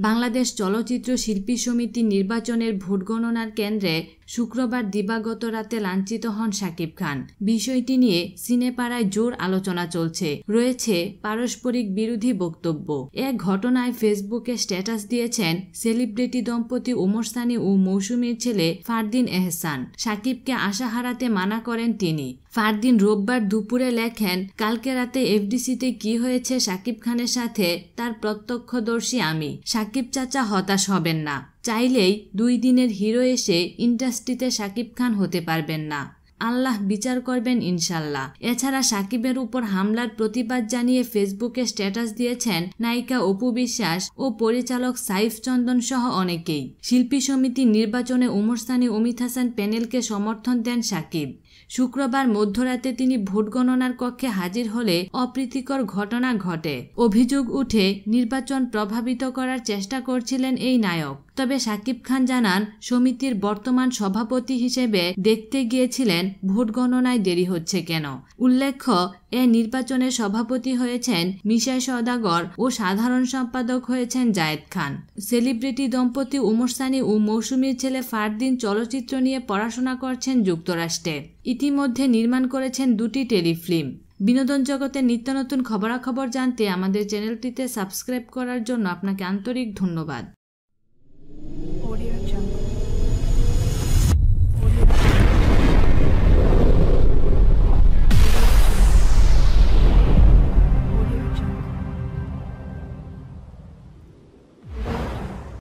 বাংলাদেশ চলচ্চিত্র শিল্পী সমিতি নির্বাচনের ভোট গণনার কেন্দ্রে শুক্রবার দিবাগত রাতে লাঞ্ছিত হন শাকিব খান। বিষয়টি নিয়ে সিনেপাড়ায় জোর আলোচনা চলছে। রয়েছে পারস্পরিক বিরোধী বক্তব্য। এক ঘটনায় ফেসবুকে স্ট্যাটাস দিয়েছেন সেলিব্রিটি দম্পতি উমর সানি ও মৌসুমীর ছেলে ফারদিন এহসান। শাকিবকে আশা হারাতে মানা করেন তিনি। ফারদিন রোববার দুপুরে লেখেন, কালকে রাতে এফডিসিতে কি হয়েছে শাকিব খানের সাথে, তার প্রত্যক্ষদর্শী আমি। সাকিব চাচা হতাশ হবেন না। চাইলেই দুই দিনের হিরো এসে ইন্ডাস্ট্রিতে সাকিব খান হতে পারবেন না। আল্লাহ বিচার করবেন ইনশাল্লাহ। এছাড়া সাকিবের উপর হামলার প্রতিবাদ জানিয়ে ফেসবুকে স্ট্যাটাস দিয়েছেন নায়িকা অপু বিশ্বাস ও পরিচালক সাইফ চন্দন সহ অনেকেই। শিল্পী সমিতি নির্বাচনে উমরস্থানী অমিত হাসান প্যানেলকে সমর্থন দেন সাকিব। শুক্রবার মধ্যরাতে তিনি ভোট গণনার কক্ষে হাজির হলে অপ্রীতিকর ঘটনা ঘটে। অভিযোগ উঠে নির্বাচন প্রভাবিত করার চেষ্টা করছিলেন এই নায়ক। তবে সাকিব খান জানান, সমিতির বর্তমান সভাপতি হিসেবে দেখতে গিয়েছিলেন, ভোট গণনায় দেরি হচ্ছে কেন? উল্লেখ্য, এ নির্বাচনে সভাপতি হয়েছেন মিশাই সদাগর ও সাধারণ সম্পাদক হয়েছেন জায়েদ খান। সেলিব্রিটি দম্পতি উমর সানি ও মৌসুমীর ছেলে ফারদিন চলচ্চিত্র নিয়ে পড়াশোনা করছেন যুক্তরাষ্ট্রে। ইতিমধ্যে নির্মাণ করেছেন দুটি টেলিফিল্ম। বিনোদন জগতের নিত্য নতুন খবরাখবর জানতে আমাদের চ্যানেলটিতে সাবস্ক্রাইব করার জন্য আপনাকে আন্তরিক ধন্যবাদ।